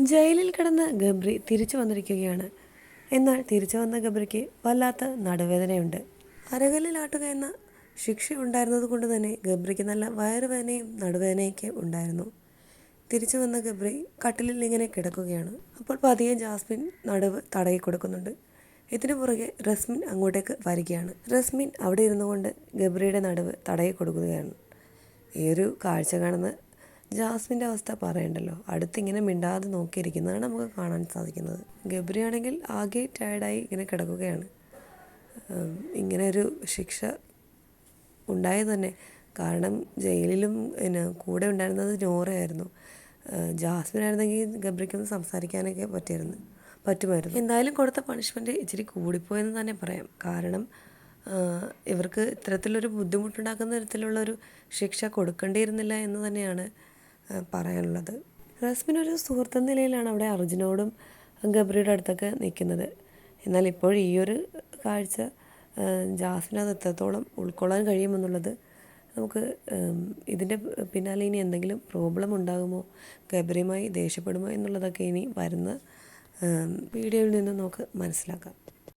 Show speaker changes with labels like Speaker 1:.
Speaker 1: ജയിലിൽ കിടന്ന ഗബ്രി തിരിച്ചു വന്നിരിക്കുകയാണ്. എന്നാൽ തിരിച്ചു വന്ന ഗബ്രിക്ക് വല്ലാത്ത നടുവേദനയുണ്ട്. അരകല്ലിലാട്ടുക എന്ന ശിക്ഷ ഉണ്ടായിരുന്നത് കൊണ്ട് തന്നെ ഗബ്രിക്ക് നല്ല വയറുവേദനയും നടുവേദനയൊക്കെ ഉണ്ടായിരുന്നു. തിരിച്ചു വന്ന ഗബ്രി കട്ടിലിൽ ഇങ്ങനെ കിടക്കുകയാണ്. അപ്പോൾ പതിയെ ജാസ്മിൻ നടുവ് തടയി കൊടുക്കുന്നുണ്ട്. ഇതിനു പുറകെ റസ്മിൻ അങ്ങോട്ടേക്ക് വരികയാണ്. റസ്മിൻ അവിടെ ഇരുന്നുകൊണ്ട് ഗബ്രിയുടെ നടുവ് തടയി കൊടുക്കുകയാണ്. ഈ ഒരു കാഴ്ച കാണുന്ന ജാസ്മിന്റെ അവസ്ഥ പറയണ്ടല്ലോ. അടുത്തിങ്ങനെ മിണ്ടാതെ നോക്കിയിരിക്കുന്നതാണ് നമുക്ക് കാണാൻ സാധിക്കുന്നത്. ഗബ്രി ആണെങ്കിൽ ആകെ ടയർഡായി ഇങ്ങനെ കിടക്കുകയാണ്. ഇങ്ങനെ ഒരു ശിക്ഷ ഉണ്ടായത് തന്നെ. കാരണം ജയിലിലും പിന്നെ കൂടെ ഉണ്ടായിരുന്നത് നോറയായിരുന്നു. ജാസ്മിൻ ആയിരുന്നെങ്കിൽ ഗബ്രിക്കൊന്ന് സംസാരിക്കാനൊക്കെ പറ്റിയിരുന്നു പറ്റുമായിരുന്നു. എന്തായാലും കൊടുത്ത പണിഷ്മെന്റ് ഇച്ചിരി കൂടിപ്പോയെന്ന് തന്നെ പറയാം. കാരണം ഇവർക്ക് ഇത്തരത്തിലൊരു ബുദ്ധിമുട്ടുണ്ടാക്കുന്ന തരത്തിലുള്ളൊരു ശിക്ഷ കൊടുക്കേണ്ടിയിരുന്നില്ല എന്ന് തന്നെയാണ് പറയാനുള്ളത്. റസ്മിൻ ഒരു സുഹൃത്ത് നിലയിലാണ് അവിടെ അർജുനോടും ഗബ്രിയുടെ അടുത്തൊക്കെ നിൽക്കുന്നത്. എന്നാൽ ഇപ്പോൾ ഈ ഒരു കാഴ്ച ജാസ്മിൻ അത് എത്രത്തോളം ഉൾക്കൊള്ളാൻ കഴിയുമെന്നുള്ളത് നമുക്ക് ഇതിന്റെ പിന്നാലെ ഇനി എന്തെങ്കിലും പ്രോബ്ലം ഉണ്ടാകുമോ ഗബ്രിയുമായി ദേഷ്യപ്പെടുമോ എന്നുള്ളതൊക്കെ ഇനി വരുന്ന വീഡിയോയിൽ നിന്ന് നമുക്ക് മനസ്സിലാക്കാം.